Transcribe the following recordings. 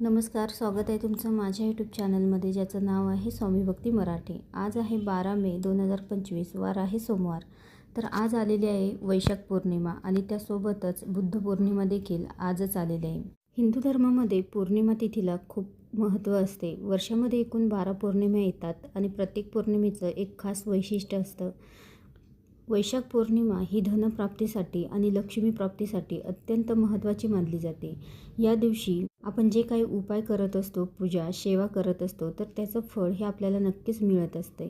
नमस्कार स्वागत आहे तुमचं माझ्या यूट्यूब चॅनलमध्ये ज्याचं नाव आहे स्वामी भक्ती मराठी. आज आहे बारा मे दोन हजार पंचवीस वार आहे सोमवार. तर आज आलेली आहे वैशाख पौर्णिमा आणि त्यासोबतच बुद्ध पौर्णिमा देखील आजच आलेली आहे. हिंदू धर्मामध्ये पौर्णिमा तिथीला खूप महत्त्व असते. वर्षामध्ये एकूण बारा पौर्णिमा येतात आणि प्रत्येक पौर्णिमेचं एक खास वैशिष्ट्य असतं. वैशाख पौर्णिमा ही धनप्राप्तीसाठी आणि लक्ष्मी प्राप्तीसाठी अत्यंत महत्त्वाची मानली जाते. या दिवशी आपण जे काही उपाय करत असतो पूजा सेवा करत असतो तर त्याचं फळ हे आपल्याला नक्कीच मिळत असते.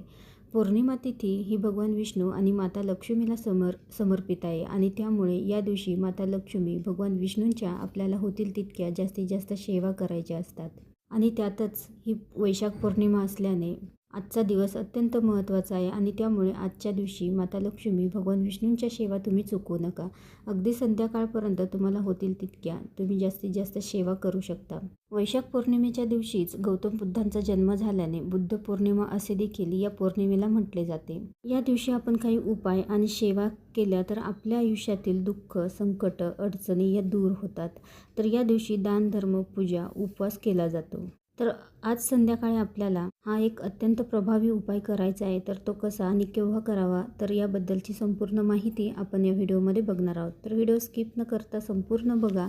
पौर्णिमा तिथी ही भगवान विष्णू आणि माता लक्ष्मीला समर समर्पित आहे आणि त्यामुळे या दिवशी माता लक्ष्मी भगवान विष्णूंच्या आपल्याला होतील तितक्या जास्तीत जास्त सेवा करायच्या असतात. आणि त्यातच ही वैशाख पौर्णिमा असल्याने आजचा दिवस अत्यंत महत्त्वाचा आहे आणि त्यामुळे आजच्या दिवशी माता लक्ष्मी भगवान विष्णूंच्या सेवा तुम्ही चुकवू नका. अगदी संध्याकाळपर्यंत तुम्हाला होतील तितक्या. तुम्ही जास्तीत जास्त सेवा करू शकता. वैशाख पौर्णिमेच्या दिवशीच गौतम बुद्धांचा जन्म झाल्याने बुद्ध पौर्णिमा असे देखील या पौर्णिमेला म्हटले जाते. या दिवशी आपण काही उपाय आणि सेवा केल्या तर आपल्या आयुष्यातील दुःख संकट अडचणी या दूर होतात. तर या दिवशी दान धर्म पूजा उपवास केला जातो. तर आज संध्याकाळी आपल्याला हा एक अत्यंत प्रभावी उपाय करायचा आहे. तर तो कसा आणि केव्हा करावा? तर याबद्दलची संपूर्ण माहिती आपण या व्हिडिओमध्ये बघणार आहोत. तर व्हिडिओ स्किप न करता संपूर्ण बघा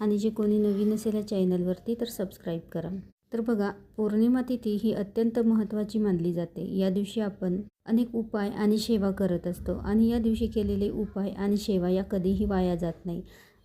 आणि जे कोणी नवीन असेल या चॅनलवरती तर सबस्क्राईब करा. तर बघा पौर्णिमा तिथी ही अत्यंत महत्त्वाची मानली जाते. या दिवशी आपण अनेक उपाय आणि सेवा करत असतो आणि या दिवशी केलेले उपाय आणि सेवा या कधीही वाया जात नाही.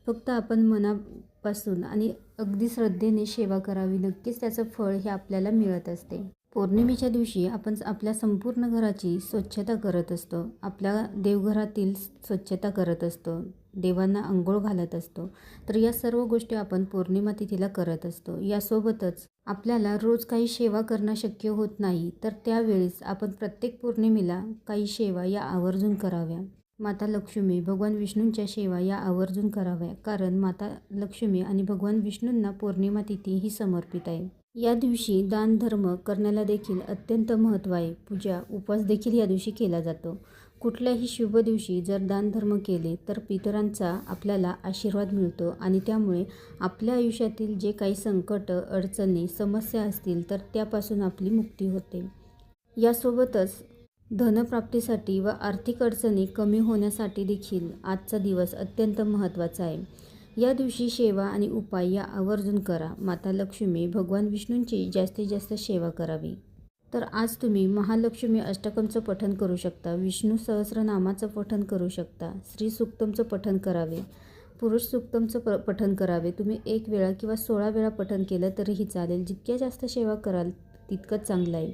फक्त आपण मनापासून आणि अगदी श्रद्धेने सेवा करावी. नक्कीच त्याचं फळ हे आपल्याला मिळत असते. पौर्णिमेच्या दिवशी आपण आपल्या संपूर्ण घराची स्वच्छता करत असतो. आपल्या देवघरातील स्वच्छता करत असतो. देवांना आंघोळ घालत असतो. तर या सर्व गोष्टी आपण पौर्णिमा तिथीला करत असतो. यासोबतच आपल्याला रोज काही सेवा करणं शक्य होत नाही तर त्यावेळेस आपण प्रत्येक पौर्णिमेला काही सेवा या आवर्जून कराव्या. माता लक्ष्मी भगवान विष्णूंच्या सेवा या आवर्जून कराव्या. कारण माता लक्ष्मी आणि भगवान विष्णूंना पौर्णिमा तिथी ही समर्पित आहे. या दिवशी दान धर्म करण्याला देखील अत्यंत महत्त्व आहे. पूजा उपवास देखील या दिवशी केला जातो. कुठल्याही शुभ दिवशी जर दानधर्म केले तर पितरांचा आपल्याला आशीर्वाद मिळतो आणि त्यामुळे आपल्या आयुष्यातील जे काही संकट अडचणी समस्या असतील तर त्यापासून आपली मुक्ती होते. यासोबतच धनप्राप्तीसाठी व आर्थिक अडचणी कमी होण्यासाठी देखील आजचा दिवस अत्यंत महत्त्वाचा आहे. या दिवशी सेवा आणि उपाय या आवर्जून करा. माता लक्ष्मी भगवान विष्णूंची जास्तीत जास्त सेवा करावी. तर आज तुम्ही महालक्ष्मी अष्टकमचं पठण करू शकता. विष्णू सहस्रनामाचं पठण करू शकता. श्री सुक्तमचं पठण करावे. पुरुष सुक्तमचं प पठण करावे. तुम्ही एक वेळा किंवा सोळा वेळा पठण केलं तरीही चालेल. जितक्या जास्त सेवा कराल तितकंच चांगलं आहे.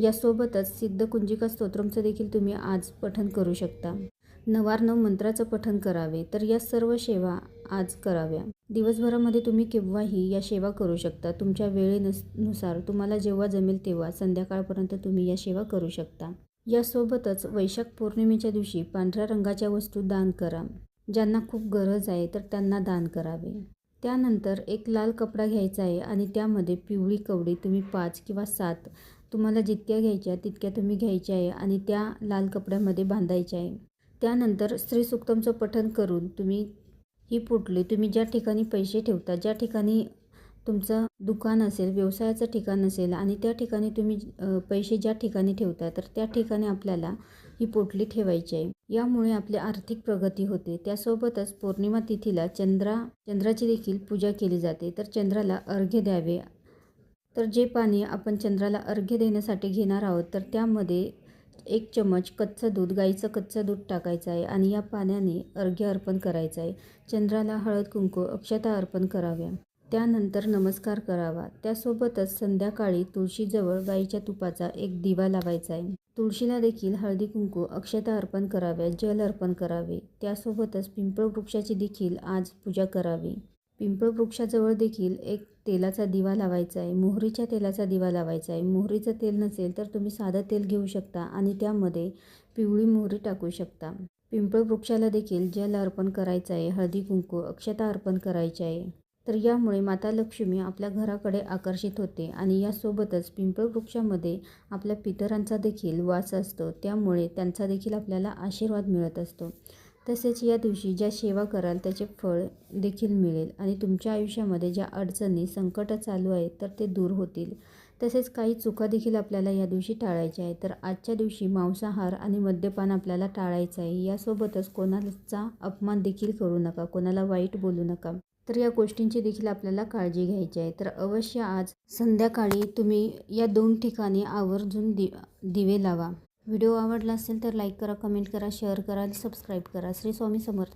यासोबतच सिद्ध कुंजिका स्तोत्रमचं देखील तुम्ही आज पठन करू शकता. नवार्णव मंत्राचं पठन करावे तर या सर्व सेवा आज कराव्या. दिवसभरामध्ये तुम्ही केव्हाही या सेवा करू शकता. तुमच्या वेळेनुसार तुम्हाला जेव्हा जमेल तेव्हा संध्याकाळपर्यंत तुम्ही या सेवा करू शकता. यासोबतच वैशाख पौर्णिमेच्या दिवशी पांढऱ्या रंगाच्या वस्तू दान करा. ज्यांना खूप गरज आहे तर त्यांना दान करावे. त्यानंतर एक लाल कपडा घ्यायचा आहे आणि त्यामध्ये पिवळी कवडी तुम्ही पाच किंवा सात तुम्हाला जितक्या घ्यायच्या तितक्या तुम्ही घ्यायच्या आहे आणि त्या लाल कपड्यामध्ये बांधायच्या आहे. त्यानंतर श्रीसुक्तमचं पठण करून तुम्ही ही पुटली तुम्ही ज्या ठिकाणी पैसे ठेवता ज्या ठिकाणी तुमचं दुकान असेल व्यवसायाचं ठिकाण असेल आणि त्या ठिकाणी तुम्ही पैसे ज्या ठिकाणी ठेवता तर त्या ठिकाणी आपल्याला ही पोटली ठेवायची आहे. यामुळे आपली आर्थिक प्रगती होते. त्यासोबतच पौर्णिमा तिथीला चंद्रा चंद्राची देखील पूजा केली जाते. तर चंद्राला अर्घ्य द्यावे. तर जे पाणी आपण चंद्राला अर्घ्य देण्यासाठी घेणार आहोत तर त्यामध्ये एक चमच कच्चं दूध गाईचं कच्चं दूध टाकायचं आहे आणि या पाण्याने अर्घ्य अर्पण करायचं आहे. चंद्राला हळद कुंकू अक्षता अर्पण कराव्या. त्यानंतर नमस्कार करावा. त्यासोबतच संध्याकाळी तुळशीजवळ गाईच्या तुपाचा एक दिवा लावायचा आहे. तुळशीला देखील हळदी कुंकू अक्षता अर्पण कराव्या जल अर्पण करावे. त्यासोबतच पिंपळ वृक्षाची देखील आज पूजा करावी. पिंपळ वृक्षाजवळ देखील एक तेलाचा दिवा लावायचा आहे. मोहरीच्या तेलाचा दिवा लावायचा आहे. मोहरीचं तेल नसेल तर तुम्ही साधं तेल घेऊ शकता आणि त्यामध्ये पिवळी मोहरी टाकू शकता. पिंपळ वृक्षाला देखील जल अर्पण करायचं आहे. हळदी कुंकू अक्षता अर्पण करायचे आहे. तर यामुळे माता लक्ष्मी आपल्या घराकडे आकर्षित होते आणि यासोबतच पिंपळ वृक्षामध्ये आपल्या पितरांचा देखील वास असतो. त्यामुळे त्यांचा देखील आपल्याला आशीर्वाद मिळत असतो. तसेच या दिवशी ज्या सेवा कराल त्याचे फळ देखील मिळेल आणि तुमच्या आयुष्यामध्ये ज्या अडचणी संकट चालू आहेत तर ते दूर होतील. तसेच काही चुका देखील आपल्याला या दिवशी टाळायच्या आहे तर आजच्या दिवशी मांसाहार आणि मद्यपान आपल्याला टाळायचं आहे. यासोबतच कोणाचा अपमान देखील करू नका. कोणाला वाईट बोलू नका. तर या गोष्टींची देखील आपल्याला काळजी घ्यायची आहे. तर अवश्य आज संध्याकाळी तुम्ही या दोन ठिकाणी आवर्जून दि दिवे लावा. व्हिडिओ आवडला असेल तर लाईक करा कमेंट करा शेअर करा आणि सबस्क्राईब करा. श्री स्वामी समर्थ.